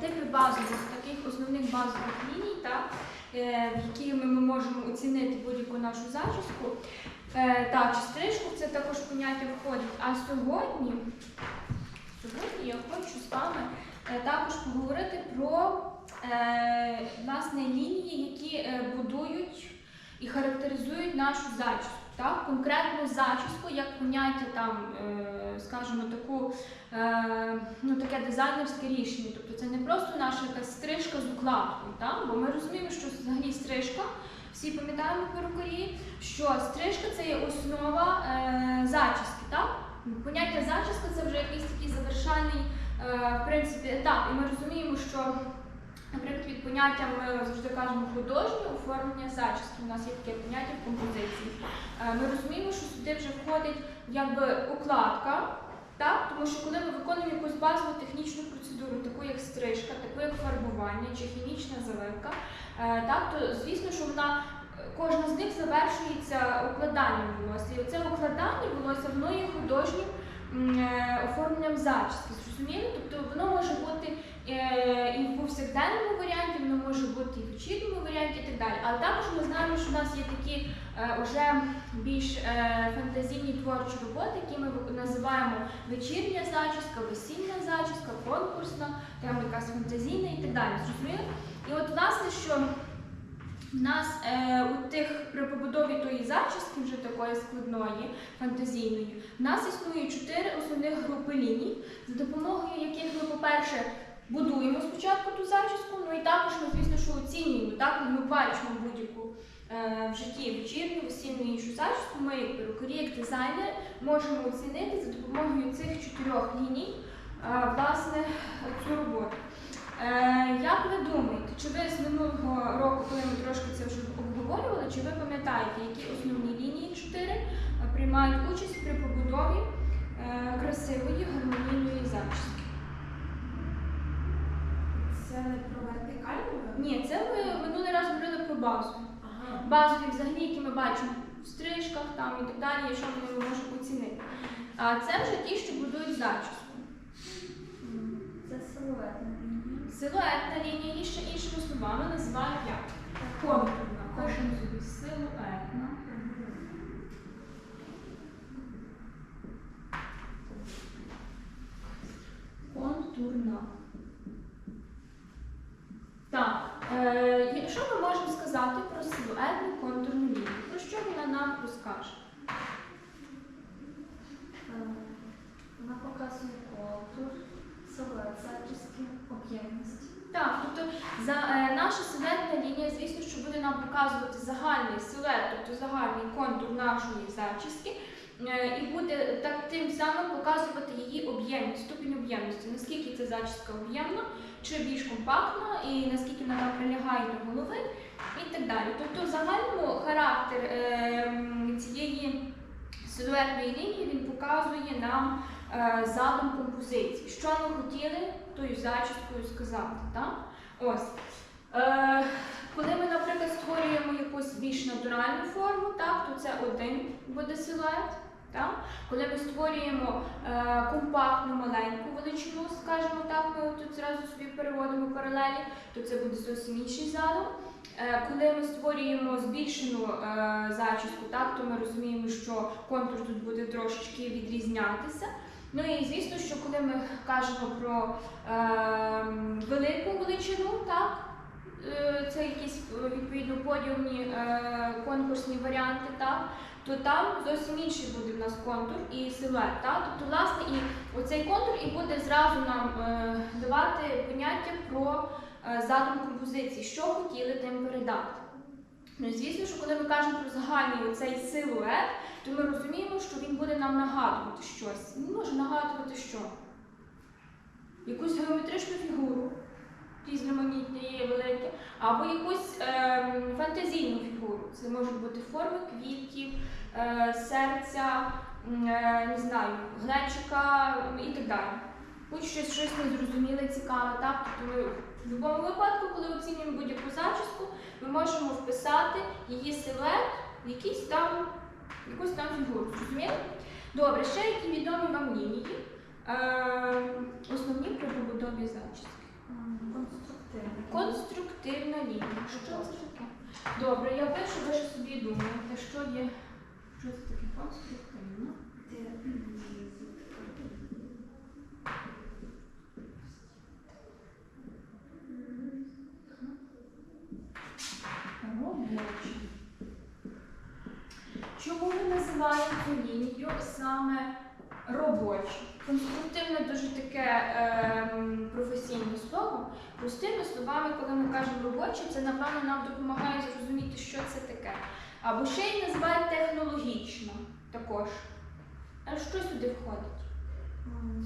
типи базових, таких основних базових ліній, так, е, якими ми можемо оцінити будь-яку нашу зачіску. Е, так, чи стрижку це також поняття входить. А сьогодні, сьогодні я хочу з вами е, також поговорити про власне лінії, які будують і характеризують нашу зачіску. Так? Конкретну зачіску, як поняття там, е, скажімо, таку, е, ну, таке дизайнерське рішення. Тобто це не просто наша якась стрижка з укладкою, так? бо ми розуміємо, що взагалі стрижка, всі пам'ятаємо перукарі, що стрижка це є основа е, зачіски. Так? Поняття зачіска це вже якийсь такий завершальний в принципі, етап. І ми розуміємо, що Наприклад, під поняттям ми завжди кажемо художнє оформлення зачіски. У нас є таке поняття в композиції. Е, Ми розуміємо, що сюди вже входить якби укладка, так? тому що коли ми виконуємо якусь базову технічну процедуру, таку як стрижка, таку як фарбування чи хімічна заливка, е, так, то звісно, що вона. Кожна з них завершується укладанням волосся. І оце укладання волосся воно є художнім оформленням зачіски. Зрозуміли? Тобто воно може бути е, і в повсякденному варіанті, воно може бути і в вечірньому варіанті і так далі. Але також ми знаємо, що в нас є такі е, вже більш е, фантазійні творчі роботи, які ми називаємо вечірня зачіска, весільна зачіска, конкурсна, там якась фантазійна і так далі. Зрозуміли? І от власне, що в нас е, у тих при побудові тої зачіски, вже такої складної, фантазійної, в нас існує чотири основних групи ліній, за допомогою яких ми, по-перше, будуємо спочатку ту зачіску, ну і також ми, звісно, що оцінюємо. Так, ми бачимо будь-яку е, в житті вечірню, весільну іншу зачіску, ми, як перукарі, як дизайнери, можемо оцінити за допомогою цих чотирьох ліній е, власне цю роботу. Е, як ви думаєте, чи ви з минулого року, коли ми трошки це вже обговорювали, чи ви пам'ятаєте, які основні лінії чотири е, приймають участь при побудові е, красивої гармонійної зачіски? Це не про вертикальну? Ні, це ми минулий раз говорили про базу. Ага. Базові взагалі, які ми бачимо в стрижках там і так далі, і що ми можемо оцінити. А це вже ті, що будують зачіску. Це силуетна лінія. Силуетна лінія і ще іншими словами називають як? Контурна. Пишемо собі силуетна. Контурна. Так. Що ми можемо сказати про силуетну контурну лінію? Про що вона нам розкаже? Е, Вона показує контур, силует зачіски, об'ємність. Так, тобто за, е, наша силуетна лінія, звісно, що буде нам показувати загальний силует, тобто загальний контур нашої зачіски, е, і буде так тим самим показувати її об'ємність, ступінь об'ємності, наскільки ця зачіска об'ємна, чи більш компактна, і наскільки вона прилягає до голови, і так далі. Тобто, в загальному характер е, цієї силуетної лінії він показує нам задум композиції. Що ми хотіли тою зачіскою сказати. Так? Ось. Е, коли ми, наприклад, створюємо якусь більш натуральну форму, так, то це один буде силует. Так? Коли ми створюємо е, компактну маленьку величину, скажімо так, ми тут зразу собі переводимо паралелі, то це буде зовсім інший задум. Е, коли ми створюємо збільшену е, зачіску, так, то ми розуміємо, що контур тут буде трошечки відрізнятися. Ну і звісно, що коли ми кажемо про е, велику величину, так, е, це якісь е, відповідно подіумні е, конкурсні варіанти, так, то там зовсім інший буде в нас контур і силует. Так? Тобто, власне, і оцей контур і буде зразу нам е, давати поняття про е, задум композиції, що хотіли тим передати. Ну, звісно, що коли ми кажемо про загальний оцей силует, то ми розуміємо, що він буде нам нагадувати щось. Він може нагадувати що? Якусь геометричну фігуру, різноманітні є великі, або якусь ем, фантазійну фігуру. Це можуть бути форми квітів, е, серця, е, не знаю, глечика і так далі. Будь щось щось незрозуміле, цікаве, так? Тобто ми в будь-якому випадку, коли оцінюємо будь-яку зачіску, ми можемо вписати її силует в якийсь там, якусь там фігуру. Зрозуміли? Добре, ще які відомі вам лінії, е, основні при побудові зачіски. Конструктивна. Конструктивна лінія. Що це таке? Добре, я пишу, ви що собі думаєте, що є. Що це таке конструктивна? Робоча. Чому ми називаємо цю лінію саме робоча? Конструктивне дуже таке ем, професійне слово. Простими словами, коли ми кажемо робоче, це напевно нам допомагає зрозуміти, що це таке. Або ще й називають технологічно також. А що сюди входить?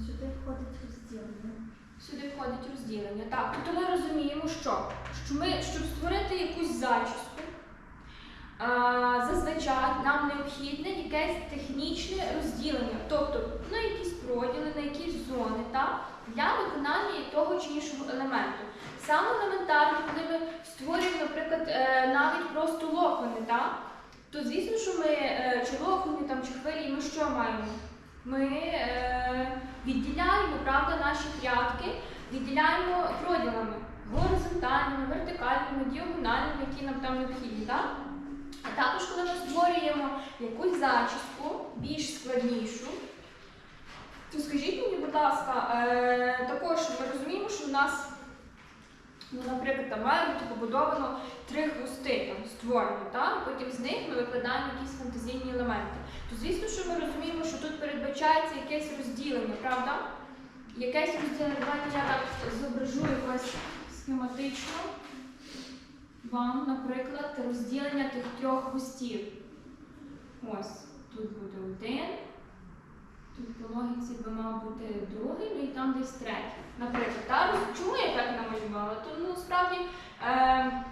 Сюди входить розділення. Сюди входить розділення. Так, тобто ми розуміємо, що, що ми, щоб створити якусь зачіску, зазвичай нам необхідне якесь технічне розділення, тобто на якісь проділи, на якісь зони, так, для виконання того чи іншого елементу. Саме елементарно, коли ми створюємо, наприклад, е, навіть просто локони, так, то звісно, що ми е, чи локони там, чи хвилі, ми що маємо? Ми е, відділяємо правда, наші прядки, відділяємо проділами горизонтальними, вертикальними, діагональними, які нам там необхідні. Так? А також, коли ми створюємо якусь зачіску більш складнішу, то скажіть мені, будь ласка, е, також ми розуміємо, що в нас, ну, наприклад, там має бути побудовано три хвости там, створені, так? і потім з них ми викладаємо якісь фантазійні елементи. То звісно, що ми розуміємо, що тут передбачається якесь розділення, правда? Якесь розділення, давайте я так зображу якось схематично. Вам, наприклад, розділення тих трьох хвостів. Ось, тут буде один, тут по логіці би мав бути другий, ну і там десь третій. Наприклад, та, чому я так намалювала? То ну, насправді е,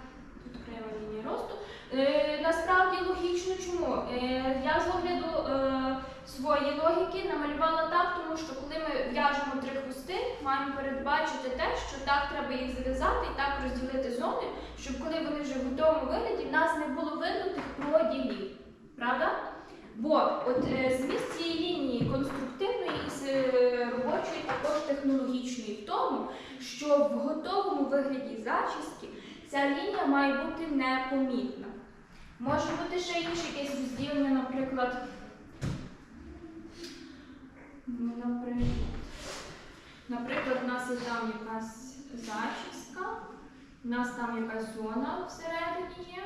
тут окрема лінія росту. Е, насправді логічно чому? Е, я з огляду е, своєї логіки намалювала так, тому що коли ми в'яжемо три хвости, маємо передбачити те, що так треба їх зав'язати і так розділити зони, щоб коли вони вже в готовому вигляді, в нас не було видно тих проділів. Правда? Бо от е, зміст цієї лінії конструктивної і е, робочої, також технологічної в тому, що в готовому вигляді зачіски ця лінія має бути непомітна. Може бути ще інше якесь розділення, наприклад. ну, Наприклад, наприклад, у нас є там якась зачіска, у нас там якась зона всередині є.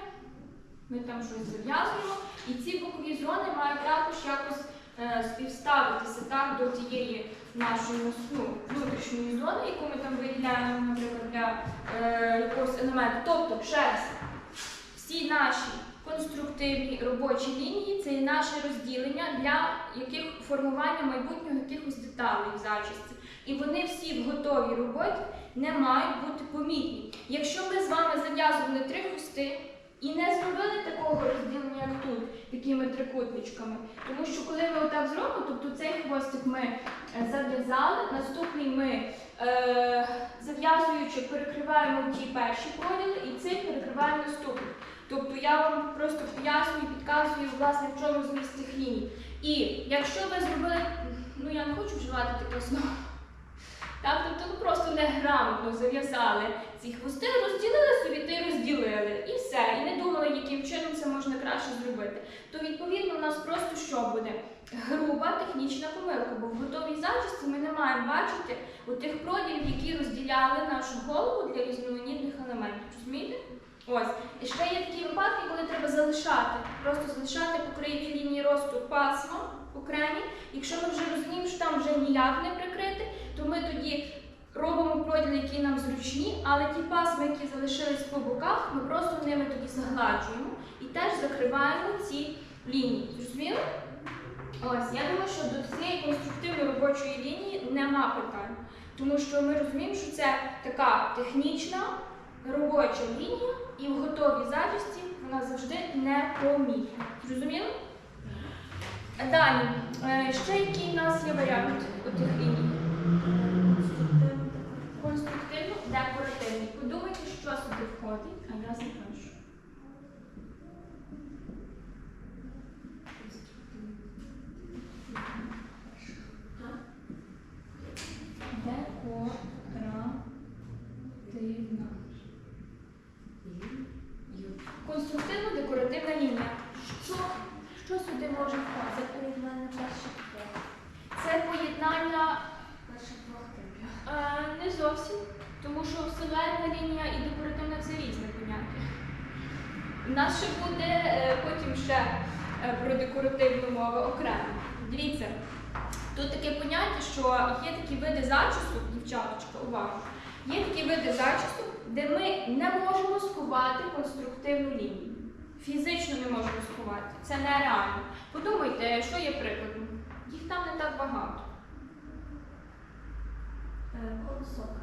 Ми там щось зав'язуємо, і ці бокові зони мають також якось е, співставитися так, до тієї нашої ну, внутрішньої зони, яку ми там виділяємо, наприклад, для е, якогось елементу. Тобто, ще раз, всі наші конструктивні робочі лінії це є наше розділення для яких формування майбутнього якихось деталей в зачісті. І вони всі в готовій роботі не мають бути помітні. Якщо ми з вами зав'язували три хвости і не зробили такого розділення, як тут, такими трикутничками, тому що коли ми отак зробимо, тобто цей хвостик ми е, зав'язали, наступний ми е, зав'язуючи перекриваємо ті перші проділи і цей перекриваємо наступний. Тобто я вам просто пояснюю, підказую, власне, в чому зміст цих ліній. І якщо ви зробили, ну я не хочу вживати таке слово, так, тобто ви просто неграмотно зав'язали ці хвости, розділили собі та й розділили. І все. І не думали, яким чином це можна краще зробити. То відповідно у нас просто що буде? Груба технічна помилка, бо в готовій зачісті ми не маємо бачити отих проділів, які розділяли нашу голову для різноманітних елементів. Розумієте? Ось. І ще є такі випадки, коли треба залишати, просто залишати по країні лінії росту пасма окремі. Якщо ми вже розуміємо, що там вже ніяк не прикрити, то ми тоді робимо проділи, які нам зручні, але ті пасми, які залишились по боках, ми просто ними тоді загладжуємо і теж закриваємо ці лінії. Зрозуміли? Ось, я думаю, що до цієї конструктивної робочої лінії нема питань. Тому що ми розуміємо, що це така технічна робоча лінія, і в готовій зачісті вона завжди непомітна. Зрозуміли? Далі, е, ще який у нас є варіант отих ліній? Конструктивно декоративний. Подумайте, що сюди входить, а я запишу. декоративна лінія. Що, що сюди може входити? Це поєднання перших двох. Це поєднання Перших двох типів. е, не зовсім, тому що силуетна лінія і декоративна це різне поняття. У нас ще буде е, потім ще е, про декоративну мову окремо. Дивіться, тут таке поняття, що є такі види зачісу, дівчаточка, увага. Є такі види зачісу, де ми не можемо сховати конструктивну лінію. Фізично не можемо сховати. Це нереально. Подумайте, що є прикладом. Їх там не так багато. Е, Колосок.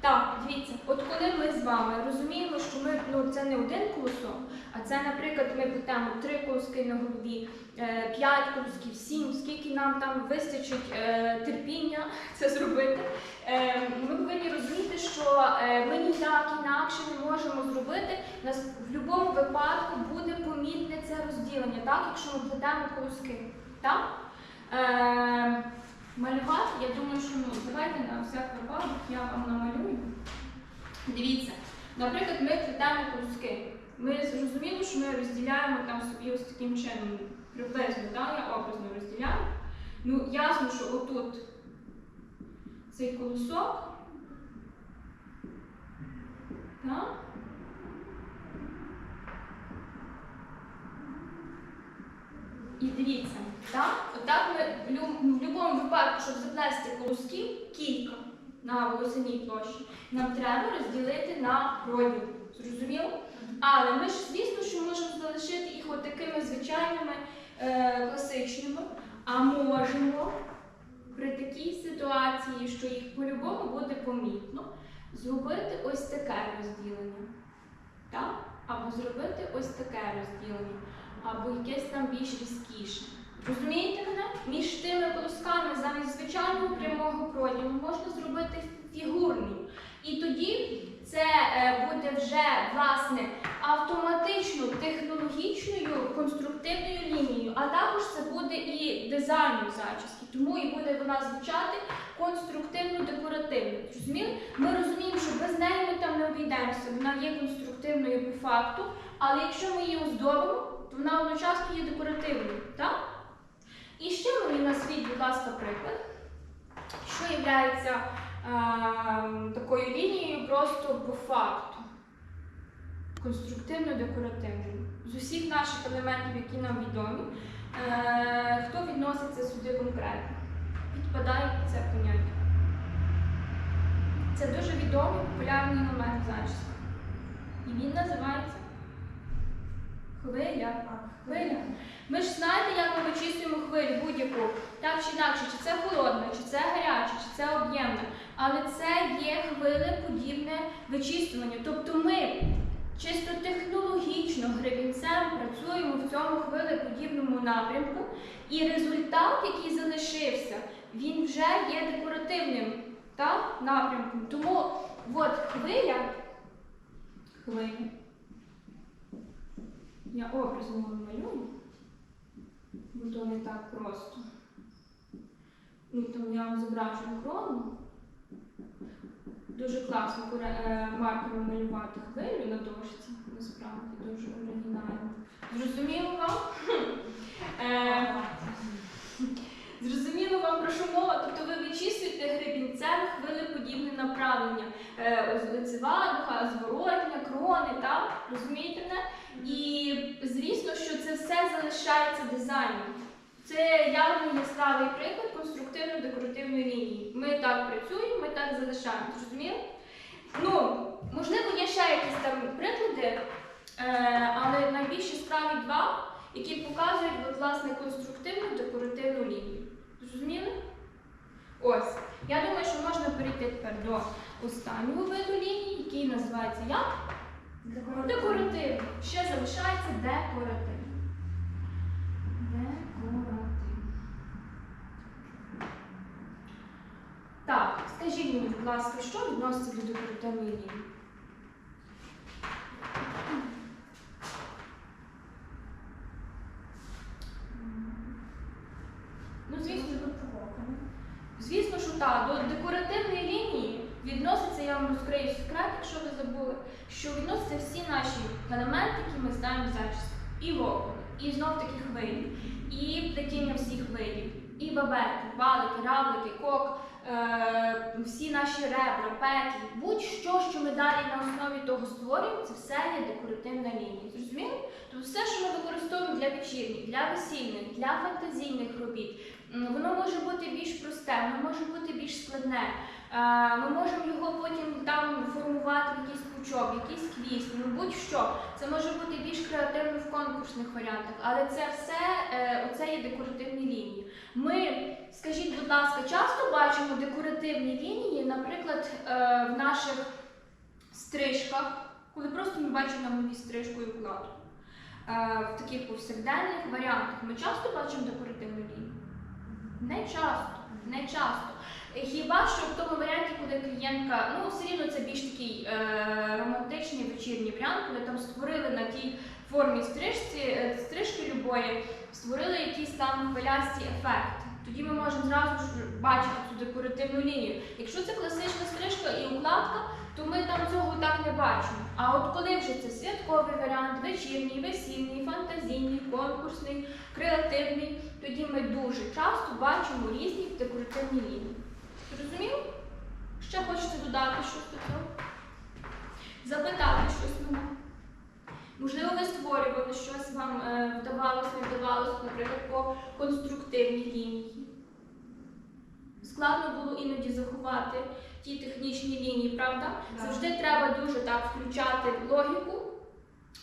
Так, дивіться, от коли ми з вами розуміємо, що ми ну це не один колосок, а це, наприклад, ми плетемо три колоски на голові, е, п'ять колосків, сім, скільки нам там вистачить е, терпіння це зробити. Е, ми повинні розуміти, що е, ми ніяк інакше не можемо зробити. Нас в будь-якому випадку буде помітне це розділення, так, якщо ми плетемо колоски. Так? Е, Малювати, я думаю, що ну, давайте на всяк випадок я вам намалюю. Дивіться, наприклад, ми плетемо куски. Ми зрозуміли, що ми розділяємо там собі ось таким чином, приблизно, так, я образно розділяю. Ну, ясно, що отут цей колосок. Так? І дивіться, так? Отак ми в будь-якому випадку, щоб заплести колосків, кілька на волосяній площі, нам треба розділити на проділ. Зрозуміло? Але ми ж, звісно, що можемо залишити їх от такими звичайними е, класичними, а можемо при такій ситуації, що їх по-любому буде помітно, зробити ось таке розділення. Так? Або зробити ось таке розділення або якесь там більш різкіше. Розумієте мене? Між тими колосками замість звичайного прямого проділу можна зробити фігурний. І тоді це е, буде вже власне автоматично технологічною конструктивною лінією, а також це буде і дизайном зачіски. Тому і буде вона звучати конструктивно-декоративно. Ми розуміємо, що без неї ми там не обійдемося. Вона є конструктивною по факту, але якщо ми її оздобимо, вона одночасно є декоративною. Так? І ще мені назвіть, будь ласка, приклад, що є такою лінією просто по факту. Конструктивно-декоративною. З усіх наших елементів, які нам відомі, е, хто відноситься сюди конкретно? Підпадає під це поняття. Це дуже відомий популярний елемент зачіски. І він називається хвиля. а Хвиля. Ми ж знаєте, як ми вичислюємо хвилю будь-яку, так чи інакше, чи це холодна, чи це гаряча, чи це об'ємна. Але це є хвилеподібне вичислювання. Тобто ми чисто технологічно гребінцем працюємо в цьому хвилеподібному напрямку, і результат, який залишився, він вже є декоративним так, напрямком. Тому от хвиля, хвиля. Я образно вам малюю, бо то не так просто. Ну, там я вам зображую крону. Дуже класно е, маркером малювати хвилю на дошці, насправді дуже оригінально. Зрозуміло вам? Е, Зрозуміло вам про що мова? Тобто ви вичислюєте гребінцем хвилеподібне направлення. Е, лицева духа, зворотня, крони, так? Розумієте мене? Залишається дизайном. Це явно яскравий приклад конструктивно-декоративної лінії. Ми так працюємо, ми так залишаємо. Зрозуміли? Ну, можливо, є ще якісь там приклади, е, але найбільш яскраві два, які показують от, власне конструктивну декоративну лінію. Зрозуміли? Ось. Я думаю, що можна перейти тепер до останнього виду лінії, який називається як? Декоративно. Ще залишається декоративно. Декоративно. Так, скажіть мені, будь ласка, що відноситься до декоративної лінії? Ну, звісно. Звісно, що так. До декоративної лінії відноситься, я вам розкрию секрет, якщо ви забули, що відносяться всі наші елементи, які ми знаємо в і окон, і знов таки хвилі, і плетіння всіх видів, і бабетки, валики, равлики, кок, всі наші ребра, петлі, будь-що, що ми далі на основі того створюємо, це все є декоративна лінія. Зрозуміли? Тобто все, що ми використовуємо для вечірніх, для весільних, для фантазійних робіт, воно може бути більш просте, воно може бути більш складне. Е, Ми можемо його потім там формувати в якийсь пучок, якийсь квіст, ну будь-що. Це може бути більш креативно в конкурсних варіантах, але це все е, оце є декоративні лінії. Ми, скажіть, будь ласка, часто бачимо декоративні лінії, наприклад, е, в наших стрижках, коли просто ми бачимо нові стрижку і укладку. Е, В таких повсякденних варіантах ми часто бачимо декоративну лінію? Не часто, не часто. Хіба що в тому варіанті, коли клієнтка, ну все рівно це більш такий е, романтичний вечірній варіант, коли там створили на тій формі стрижці, е, стрижки любої, створили якісь там хвилястий ефекти. Тоді ми можемо зразу ж бачити цю декоративну лінію. Якщо це класична стрижка і укладка, то ми там цього так не бачимо. А от коли вже це святковий варіант, вечірній, весільний, фантазійний, конкурсний, креативний, тоді ми дуже часто бачимо різні декоративні лінії. Зрозуміло? Ще хочете додати щось до цього? Запитати щось мене? Можливо, ви створювали щось вам е, вдавалося, не вдавалося, наприклад, по конструктивній лінії. Складно було іноді заховати ті технічні лінії, правда? Да. Завжди треба дуже так включати логіку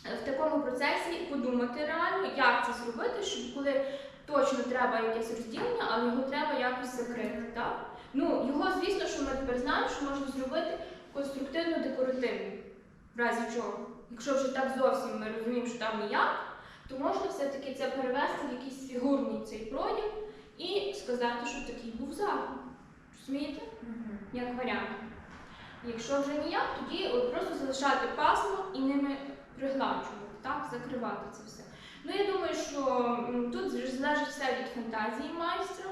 е, в такому процесі, і подумати реально, як це зробити, щоб коли точно треба якесь розділення, але його треба якось закрити. Так? Ну, його, звісно, що ми тепер знаємо, що можна зробити конструктивно-декоративно, в разі чого. Якщо вже так зовсім ми розуміємо, що там ніяк, то можна все-таки це перевести в якийсь фігурний цей проділ і сказати, що такий був захід. Розумієте? Як варіант. Якщо вже ніяк, тоді от просто залишати пасмо і ними пригладжувати, так, закривати це все. Ну я думаю, що тут залежить все від фантазії майстра,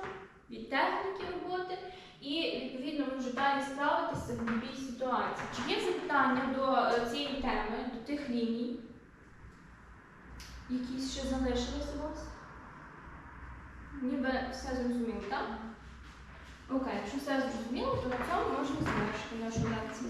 від техніки роботи, і відповідно ви вже далі справитися в будь-якій ситуації. Чи є запитання до е, цієї теми, до тих ліній? Якісь ще залишились у вас? Ніби все зрозуміло, так? Окей, якщо все зрозуміло, то на цьому можна завершити нашу лекцію.